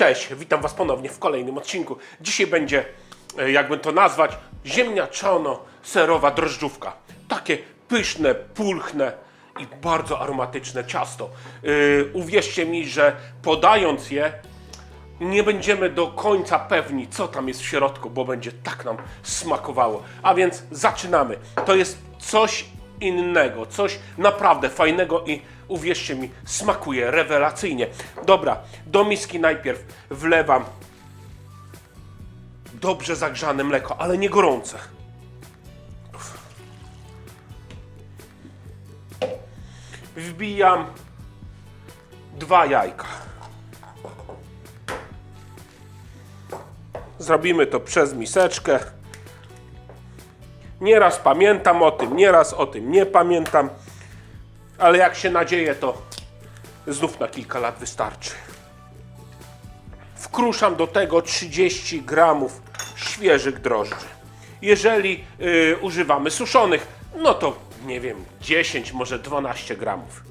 Cześć, witam Was ponownie w kolejnym odcinku. Dzisiaj będzie, e, jakby to nazwać, ziemniaczono-serowa drożdżówka. Takie pyszne, pulchne i bardzo aromatyczne ciasto. Yy, uwierzcie mi, że podając je, nie będziemy do końca pewni, co tam jest w środku, bo będzie tak nam smakowało. A więc zaczynamy. To jest coś innego, coś naprawdę fajnego i uwierzcie mi, smakuje rewelacyjnie. Dobra, do miski najpierw wlewam dobrze zagrzane mleko, ale nie gorące. Wbijam dwa jajka. Zrobimy to przez miseczkę. Nieraz pamiętam o tym, nieraz o tym nie pamiętam, ale jak się nadzieję, to znów na kilka lat wystarczy. Wkruszam do tego 30 gramów świeżych drożdży. Jeżeli y, używamy suszonych, no to nie wiem, 10, może 12 gramów.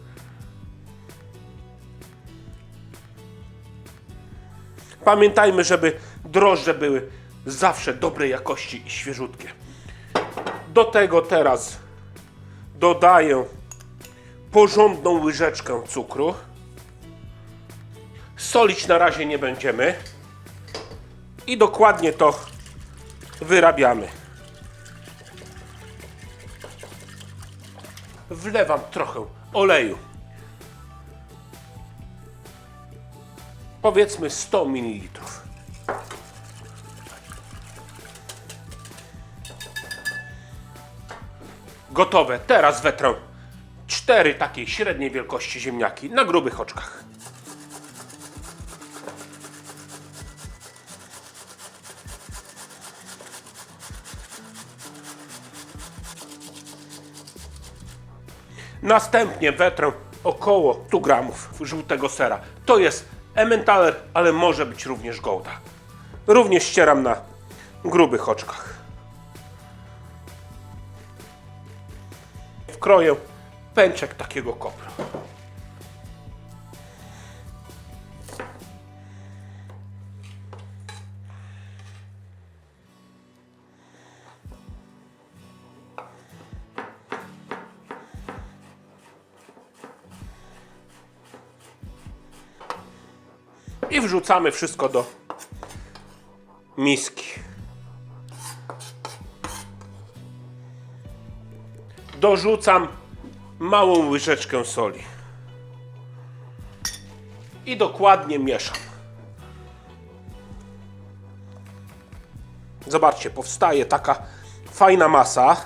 Pamiętajmy, żeby drożdże były zawsze dobrej jakości i świeżutkie. Do tego teraz dodaję porządną łyżeczkę cukru. Solić na razie nie będziemy. I dokładnie to wyrabiamy. Wlewam trochę oleju. Powiedzmy 100 ml. Gotowe. Teraz wetrę cztery takiej średniej wielkości ziemniaki na grubych oczkach. Następnie wetrę około 100 gramów żółtego sera. To jest Emmentaler, ale może być również Gouda. Również ścieram na grubych oczkach. Wkroję pęczek takiego kopra. I wrzucamy wszystko do miski. Dorzucam małą łyżeczkę soli. I dokładnie mieszam. Zobaczcie, powstaje taka fajna masa.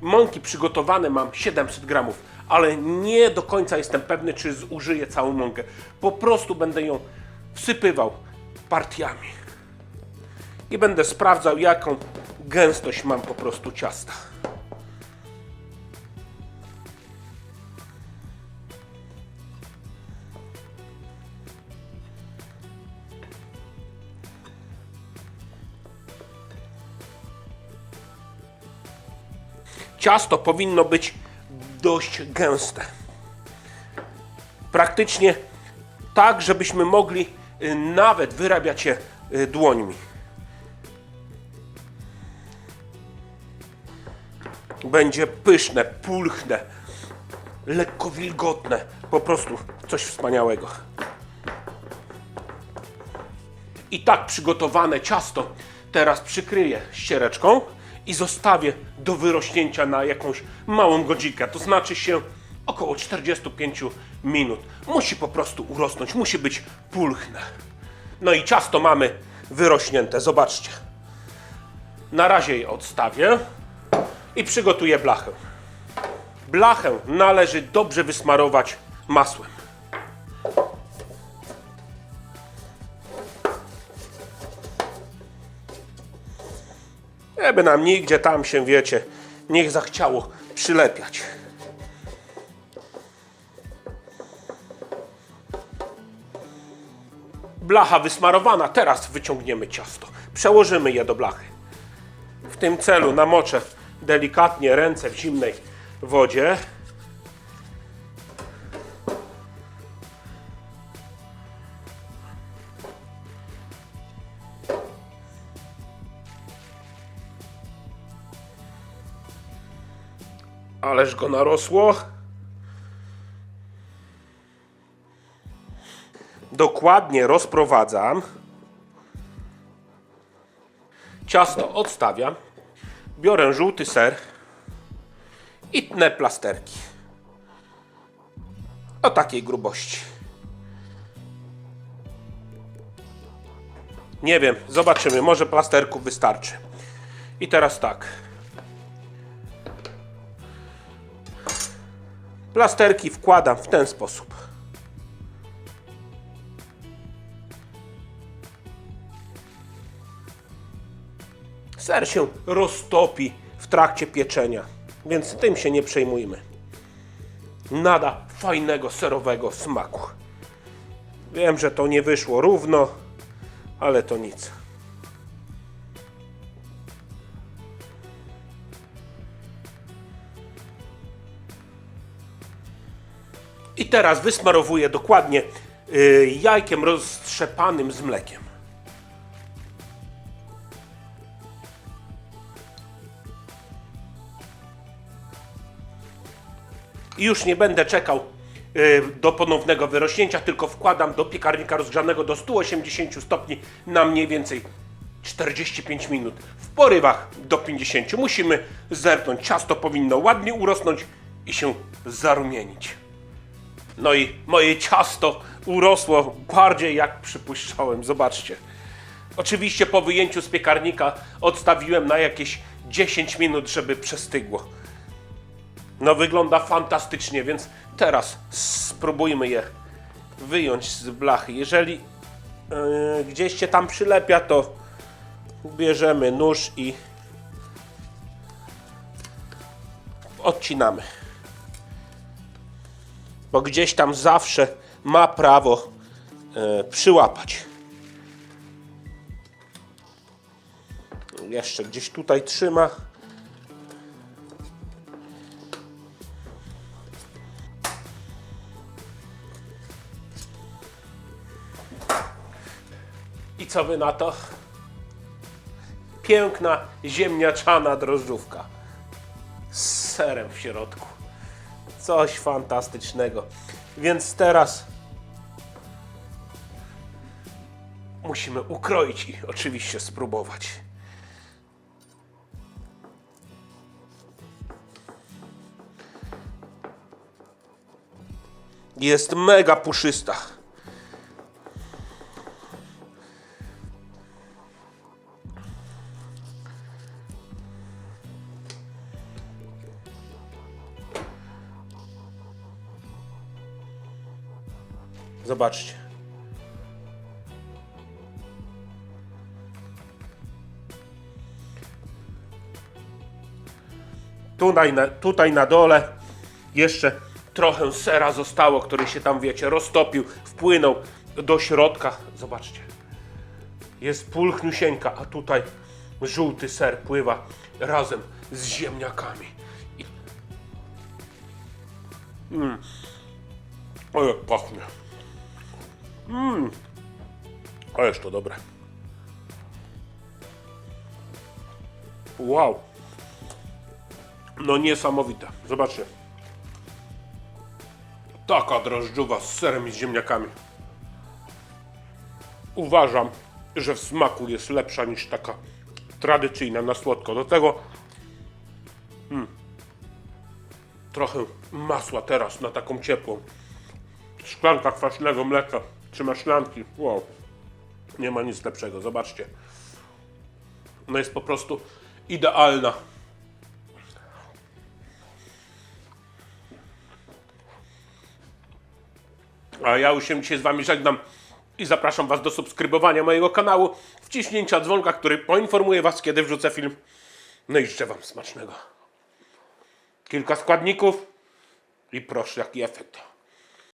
Mąki przygotowane mam 700 gramów, ale nie do końca jestem pewny, czy zużyję całą mąkę. Po prostu będę ją wsypywał partiami. I będę sprawdzał, jaką gęstość mam po prostu ciasta. Ciasto powinno być dość gęste. Praktycznie tak, żebyśmy mogli y, nawet wyrabiać je y, dłońmi. Będzie pyszne, pulchne, lekko wilgotne, po prostu coś wspaniałego. I tak przygotowane ciasto teraz przykryję ściereczką i zostawię do wyrośnięcia na jakąś małą godzinkę, to znaczy się około 45 minut. Musi po prostu urosnąć, musi być pulchne. No i ciasto mamy wyrośnięte, zobaczcie. Na razie je odstawię i przygotuję blachę. Blachę należy dobrze wysmarować masłem. Żeby nam nigdzie tam się, wiecie, niech zachciało przylepiać. Blacha wysmarowana, teraz wyciągniemy ciasto. Przełożymy je do blachy. W tym celu namoczę delikatnie ręce w zimnej wodzie. Ależ go narosło. Dokładnie rozprowadzam. Ciasto odstawiam. Biorę żółty ser i tnę plasterki. O takiej grubości. Nie wiem, zobaczymy. Może plasterków wystarczy. I teraz tak. Plasterki wkładam w ten sposób. Ser się roztopi w trakcie pieczenia, więc tym się nie przejmujmy. Nada fajnego serowego smaku. Wiem, że to nie wyszło równo, ale to nic. I teraz wysmarowuję dokładnie y, jajkiem roztrzepanym z mlekiem. I już nie będę czekał y, do ponownego wyrośnięcia, tylko wkładam do piekarnika rozgrzanego do 180 stopni na mniej więcej 45 minut. W porywach do 50. Musimy zerknąć. Ciasto powinno ładnie urosnąć i się zarumienić. No i moje ciasto urosło bardziej jak przypuszczałem. Zobaczcie. Oczywiście po wyjęciu z piekarnika odstawiłem na jakieś 10 minut, żeby przestygło. No wygląda fantastycznie, więc teraz spróbujmy je wyjąć z blachy. Jeżeli yy, gdzieś się tam przylepia, to bierzemy nóż i odcinamy. Bo gdzieś tam zawsze ma prawo yy, przyłapać. Jeszcze gdzieś tutaj trzyma. I co wy na to? Piękna ziemniaczana drożdżówka. Z serem w środku. Coś fantastycznego. Więc teraz musimy ukroić i oczywiście spróbować. Jest mega puszysta. Zobaczcie. Tutaj na, tutaj na dole jeszcze trochę sera zostało, który się tam, wiecie, roztopił, wpłynął do środka. Zobaczcie. Jest pulchniusieńka, a tutaj żółty ser pływa razem z ziemniakami. I... Mm. O, jak pachnie. Mmm. Ależ to dobre. Wow. No niesamowite. Zobaczcie. Taka drożdżowa z serem i z ziemniakami. Uważam, że w smaku jest lepsza niż taka tradycyjna na słodko. Do tego mm, trochę masła teraz na taką ciepłą. Szklanka kwaśnego mleka, czy maślanki. Wow. Nie ma nic lepszego, zobaczcie. No jest po prostu idealna. A ja już się dzisiaj z Wami żegnam i zapraszam Was do subskrybowania mojego kanału, wciśnięcia dzwonka, który poinformuje Was, kiedy wrzucę film. No i życzę Wam smacznego. Kilka składników i proszę, jaki efekt.